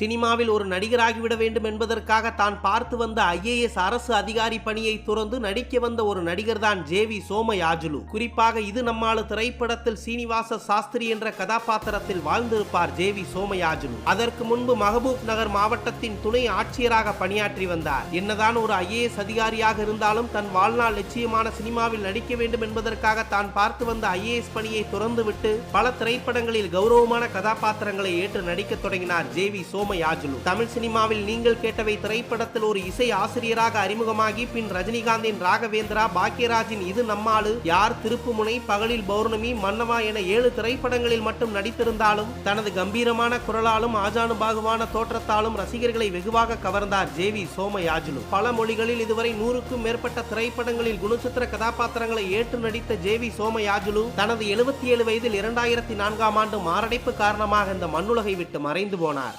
சினிமாவில் ஒரு நடிகராகிவிட வேண்டும் என்பதற்காக தான் பார்த்து வந்த ஐஏஎஸ் அரசு அதிகாரி பணியை துறந்து நடிக்க வந்த ஒரு நடிகர் தான் ஜே வி சோமயாஜுலு. குறிப்பாக இது நம்மாலு திரைப்படத்தில் சீனிவாச சாஸ்திரி என்ற கதாபாத்திரத்தில் வாழ்ந்திருப்பார் ஜே வி சோமயாஜுலு. அதற்கு முன்பு மஹபூப் நகர் மாவட்டத்தின் துணை ஆட்சியராக பணியாற்றி வந்தார். என்னதான் ஒரு ஐஏஎஸ் அதிகாரியாக இருந்தாலும் தன் வாழ்நாள் லட்சியமான சினிமாவில் நடிக்க வேண்டும் என்பதற்காக தான் பார்த்து வந்த ஐஏஎஸ் பணியை துறந்துவிட்டு பல திரைப்படங்களில் கௌரவமான கதாபாத்திரங்களை ஏற்று நடிக்க தொடங்கினார் ஜே வி சோம சோமயாஜுலு தமிழ் சினிமாவில் நீங்கள் கேட்டவை திரைப்படத்தில் ஒரு இசை ஆசிரியராக அறிமுகமாகி பின் ரஜினிகாந்தின் ராகவேந்திரா பாக்யராஜின் இது நம்மாளு. யார் திருப்புமுனை பகலில் பௌர்ணமி மன்னவா என ஏழு திரைப்படங்களில் மட்டும் நடித்திருந்தாலும் தனது கம்பீரமான குரலாலும் ஆஜானுபாகுவான தோற்றத்தாலும் ரசிகர்களை வெகுவாக கவர்ந்தார் ஜே வி சோமயாஜுலு பல மொழிகளில் இதுவரை நூறுக்கும் மேற்பட்ட திரைப்படங்களில் குணச்சித்திர கதாபாத்திரங்களை ஏற்று நடித்த ஜே வி சோமயாஜுலு தனது எழுபத்தி ஏழு வயதில் இரண்டாயிரத்தி நான்காம் ஆண்டு மாரடைப்பு காரணமாக இந்த மண்ணுலகை விட்டு மறைந்து போனார்.